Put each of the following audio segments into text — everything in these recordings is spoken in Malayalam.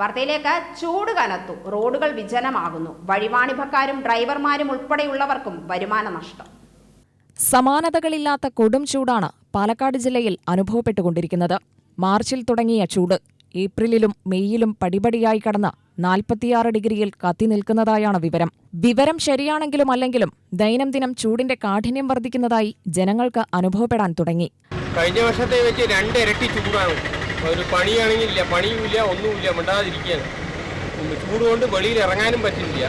വാർത്തയിലേക്ക് ചൂട് കനത്തു. റോഡുകൾ വിജനമാകുന്നു. വഴിവാണിഭക്കാരും ഡ്രൈവർമാരും ഉൾപ്പെടെയുള്ളവർക്കും വരുമാന നഷ്ടം. സമാനതകളില്ലാത്ത കൊടും ചൂടാണ് പാലക്കാട് ജില്ലയിൽ അനുഭവപ്പെട്ടുകൊണ്ടിരിക്കുന്നത്. മാർച്ചിൽ തുടങ്ങിയ ചൂട് ഏപ്രിലിലും മെയ്യിലും പടിപടിയായി കടന്ന് നാൽപ്പത്തിയാറ് ഡിഗ്രിയിൽ കത്തിനിൽക്കുന്നതായാണ് വിവരം. വിവരം ശരിയാണെങ്കിലും അല്ലെങ്കിലും ദൈനംദിനം ചൂടിന്റെ കാഠിന്യം വർദ്ധിക്കുന്നതായി ജനങ്ങൾക്ക് അനുഭവപ്പെടാൻ തുടങ്ങി. കഴിഞ്ഞ വർഷത്തെ വെച്ച് രണ്ട് ഇരട്ടി ചൂടാണ്. ഒരു പണിയാണെങ്കിൽ ഇല്ല പണിയുമില്ല ഒന്നുമില്ല മിണ്ടാതിരിക്കുകയാണ്. ചൂട് കൊണ്ട് വെളിയിൽ ഇറങ്ങാനും പറ്റില്ല.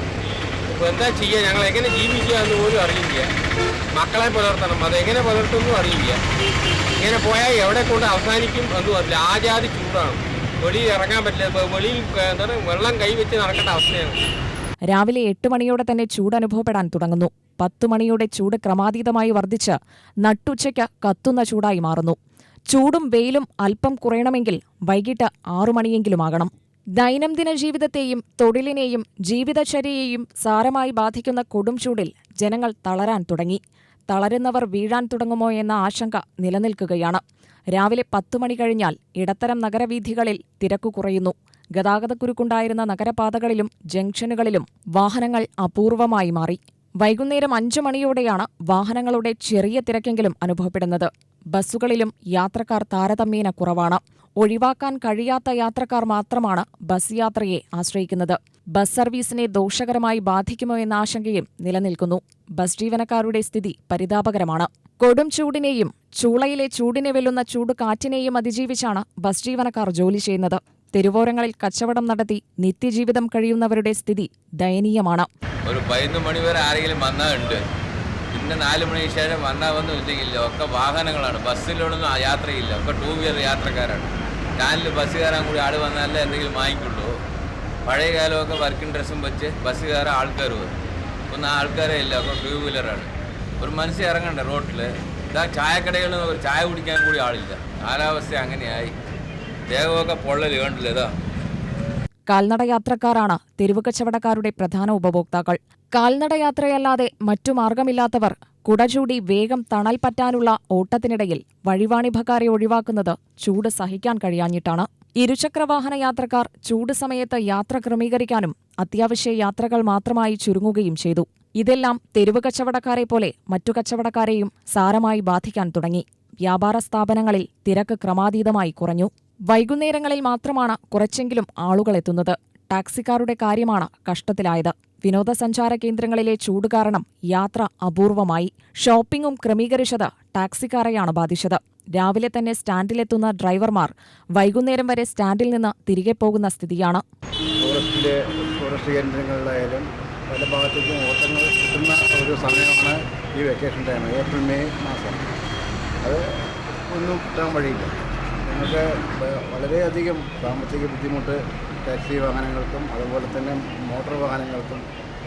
അപ്പോൾ എന്താ ചെയ്യുക ഞങ്ങൾ എങ്ങനെ ജീവിക്കുക എന്ന് പോലും അറിയില്ല. മക്കളെ പുലർത്തണം. അതെങ്ങനെ പുലർത്തുമെന്നും അറിയില്ല. ഇങ്ങനെ പോയാൽ എവിടെ കൊണ്ട് അവസാനിക്കും എന്നും അറിയില്ല. ആജാതി ജാതി ചൂടാണ്. വെളിയിൽ ഇറങ്ങാൻ പറ്റില്ല. വെളിയിൽ എന്താ വെള്ളം കൈവച്ച് നടക്കേണ്ട അവസ്ഥയാണ്. രാവിലെ എട്ട് മണിയോടെ തന്നെ ചൂട് അനുഭവപ്പെടാൻ തുടങ്ങുന്നു. പത്തു മണിയോടെ ചൂട് ക്രമാതീതമായി വർദ്ധിച്ച് നട്ടുച്ചയ്ക്ക് കത്തുന്ന ചൂടായി മാറുന്നു. ചൂടും വെയിലും അല്പം കുറയണമെങ്കിൽ വൈകിട്ട് ആറുമണിയെങ്കിലും മണിയെങ്കിലുമാകണം. ദൈനംദിന ജീവിതത്തെയും തൊഴിലിനെയും ജീവിതചര്യയെയും സാരമായി ബാധിക്കുന്ന കൊടും ചൂടിൽ ജനങ്ങൾ തളരാൻ തുടങ്ങി. തളരുന്നവർ വീഴാൻ തുടങ്ങുമോ എന്ന ആശങ്ക നിലനിൽക്കുകയാണ്. രാവിലെ പത്തു മണി കഴിഞ്ഞാൽ ഇടത്തരം നഗരവീഥികളിൽ തിരക്കു കുറയുന്നു. ഗതാഗതക്കുരുക്കുണ്ടായിരുന്ന നഗരപാതകളിലും ജംഗ്ഷനുകളിലും വാഹനങ്ങൾ അപൂർവമായി മാറി. വൈകുന്നേരം അഞ്ചു മണിയോടെയാണ് വാഹനങ്ങളുടെ ചെറിയ തിരക്കെങ്കിലും അനുഭവപ്പെടുന്നത്. ബസ്സുകളിലും യാത്രക്കാർ താരതമ്യേന കുറവാണ്. ഒഴിവാക്കാൻ കഴിയാത്ത യാത്രക്കാർ മാത്രമാണ് ബസ് യാത്രയെ ആശ്രയിക്കുന്നത്. ബസ് സർവീസിനെ ദോഷകരമായി ബാധിക്കുമോ എന്ന ആശങ്കയും നിലനിൽക്കുന്നു. ബസ് ജീവനക്കാരുടെ സ്ഥിതി പരിതാപകരമാണ്. കൊടും ചൂടിനെയും ചൂളയിലെ ചൂടിനെ വെല്ലുന്ന ചൂട് കാറ്റിനെയും അതിജീവിച്ചാണ് ബസ് ജീവനക്കാർ ജോലി ചെയ്യുന്നത്. തെരുവോരങ്ങളിൽ കച്ചവടം നടത്തി നിത്യജീവിതം കഴിയുന്നവരുടെ സ്ഥിതി ദയനീയമാണ്. ഒരു പതിനൊന്ന് മണി വരെ ആരെങ്കിലും വന്നാൽ ഉണ്ട്. പിന്നെ നാല് മണിക്ക് ശേഷം വന്നാൽ ഒന്നും ഇല്ലെങ്കില്ല ഒക്കെ വാഹനങ്ങളാണ്. ബസ്സിലൊന്നും യാത്രയില്ല. ഒക്കെ ടൂ വീലർ യാത്രക്കാരാണ്. കാലിൽ ബസ് കയറാൻ കൂടി ആൾ വന്നാലേ എന്തെങ്കിലും വാങ്ങിക്കുള്ളൂ. പഴയ കാലമൊക്കെ വർക്കിംഗ് ഡ്രസ്സും വെച്ച് ബസ് കയറാൻ ആൾക്കാർ വരും. ഒന്നും ആൾക്കാരേ ഇല്ല. ഒക്കെ ടൂ വീലറാണ് ഒരു മനുഷ്യൻ ഇറങ്ങണ്ട റോട്ടിൽ ഇതാ ചായക്കടകളിൽ ഒരു ചായ കുടിക്കാൻ കൂടി ആളില്ല. കാലാവസ്ഥ അങ്ങനെയായി. ദേഹമൊക്കെ പൊള്ളൽ കണ്ടില്ല? ഇതാ. കാൽനടയാത്രക്കാരാണ് തെരുവ് കച്ചവടക്കാരുടെ പ്രധാന ഉപഭോക്താക്കൾ. കാൽനടയാത്രയല്ലാതെ മറ്റു മാർഗമില്ലാത്തവർ കുടചൂടി വേഗം തണൽ പറ്റാനുള്ള ഓട്ടത്തിനിടയിൽ വഴിവാണിഭക്കാരെ ഒഴിവാക്കുന്നത് ചൂട് സഹിക്കാൻ കഴിയാഞ്ഞിട്ടാണ്. ഇരുചക്രവാഹന യാത്രക്കാർ ചൂട് സമയത്ത് യാത്ര ക്രമീകരിക്കാനും അത്യാവശ്യ യാത്രകൾ മാത്രമായി ചുരുങ്ങുകയും ചെയ്തു. ഇതെല്ലാം തെരുവ് കച്ചവടക്കാരെ പോലെ മറ്റു കച്ചവടക്കാരെയും സാരമായി ബാധിക്കാൻ തുടങ്ങി. വ്യാപാര സ്ഥാപനങ്ങളിൽ തിരക്ക് ക്രമാതീതമായി കുറഞ്ഞു. വൈകുന്നേരങ്ങളിൽ മാത്രമാണ് കുറച്ചെങ്കിലും ആളുകൾ എത്തുന്നത്. ടാക്സിക്കാരുടെ കാര്യമാണ് കഷ്ടത്തിലായത്. വിനോദസഞ്ചാര കേന്ദ്രങ്ങളിലെ ചൂട് കാരണം യാത്ര അപൂർവമായി. ഷോപ്പിംഗും ക്രമീകരിച്ചത് ടാക്സിക്കാരെയാണ് ബാധിച്ചത്. രാവിലെ തന്നെ സ്റ്റാൻഡിലെത്തുന്ന ഡ്രൈവർമാർ വൈകുന്നേരം വരെ സ്റ്റാൻഡിൽ നിന്ന് തിരികെ പോകുന്ന സ്ഥിതിയാണ്. പല ഭാഗത്തേക്കും ഓട്ടങ്ങൾ കിട്ടുന്ന ഒരു സമയമാണ് ഈ വെക്കേഷൻ ടൈം ഏപ്രിൽ മെയ് മാസം. അത് ഒന്നും കിട്ടാൻ വഴിയില്ല. ഞങ്ങൾക്ക് വളരെയധികം സാമ്പത്തിക ബുദ്ധിമുട്ട് ടാക്സി വാഹനങ്ങൾക്കും അതുപോലെ തന്നെ മോട്ടോർ വാഹനങ്ങൾക്കും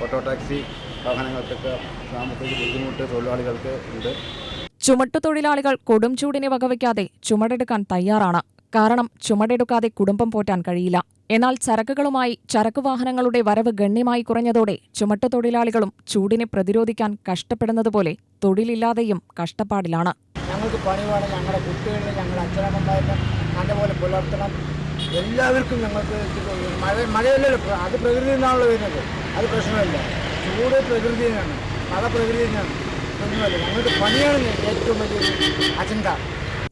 ഓട്ടോ ടാക്സി വാഹനങ്ങൾക്കൊക്കെ സാമ്പത്തിക ബുദ്ധിമുട്ട് തൊഴിലാളികൾക്ക് ഉണ്ട്. ചുമട്ടു തൊഴിലാളികൾ കൊടും ചൂടിനെ വകവയ്ക്കാതെ ചുമടെടുക്കാൻ തയ്യാറാണ്. കാരണം ചുമടെടുക്കാതെ കുടുംബം പോറ്റാൻ കഴിയില്ല. എന്നാൽ ചരക്കുകളുമായി ചരക്കു വാഹനങ്ങളുടെ വരവ് ഗണ്യമായി കുറഞ്ഞതോടെ ചുമട്ടു തൊഴിലാളികളും ചൂടിനെ പ്രതിരോധിക്കാൻ കഷ്ടപ്പെടുന്നതുപോലെ തൊഴിലില്ലാതെയും കഷ്ടപ്പാടിലാണ്. ഞങ്ങൾക്ക് പണി വേണം ഞങ്ങളുടെ കുട്ടികളിൽ ഞങ്ങളുടെ അച്ഛനമ്മമാരെ നല്ലപോലെ പുലർത്തണം. എല്ലാവർക്കും ഞങ്ങൾക്ക് മഴ മഴയല്ലല്ലോ അത് പ്രകൃതിയിൽ നിന്നാണല്ലോ വരുന്നത്. അത് പ്രശ്നമല്ല. ചൂട് പ്രകൃതിയാണ് മഴ പ്രകൃതിയാണ് ഒന്നുമല്ല ഞങ്ങൾക്ക് പണിയാണ് ഏറ്റവും വലിയൊരു അജണ്ട.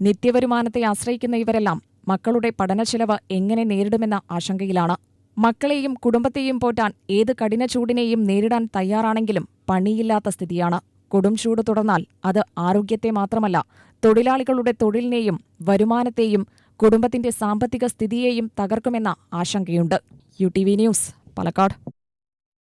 നിത്യവരുമാനത്തെ ആശ്രയിക്കുന്ന ഇവരെല്ലാം മക്കളുടെ പഠന പഠനച്ചെലവ് എങ്ങനെ നേരിടുമെന്ന ആശങ്കയിലാണ്. മക്കളെയും കുടുംബത്തെയും പോറ്റാൻ ഏത് കഠിന ചൂടിനെയും നേരിടാൻ തയ്യാറാണെങ്കിലും പണിയില്ലാത്ത സ്ഥിതിയാണ്. കൊടും ചൂട് തുടർന്നാൽ അത് ആരോഗ്യത്തെ മാത്രമല്ല തൊഴിലാളികളുടെ തൊഴിലിനെയും വരുമാനത്തെയും കുടുംബത്തിന്റെ സാമ്പത്തിക സ്ഥിതിയെയും തകർക്കുമെന്ന ആശങ്കയുണ്ട്. U T V news Palakkad.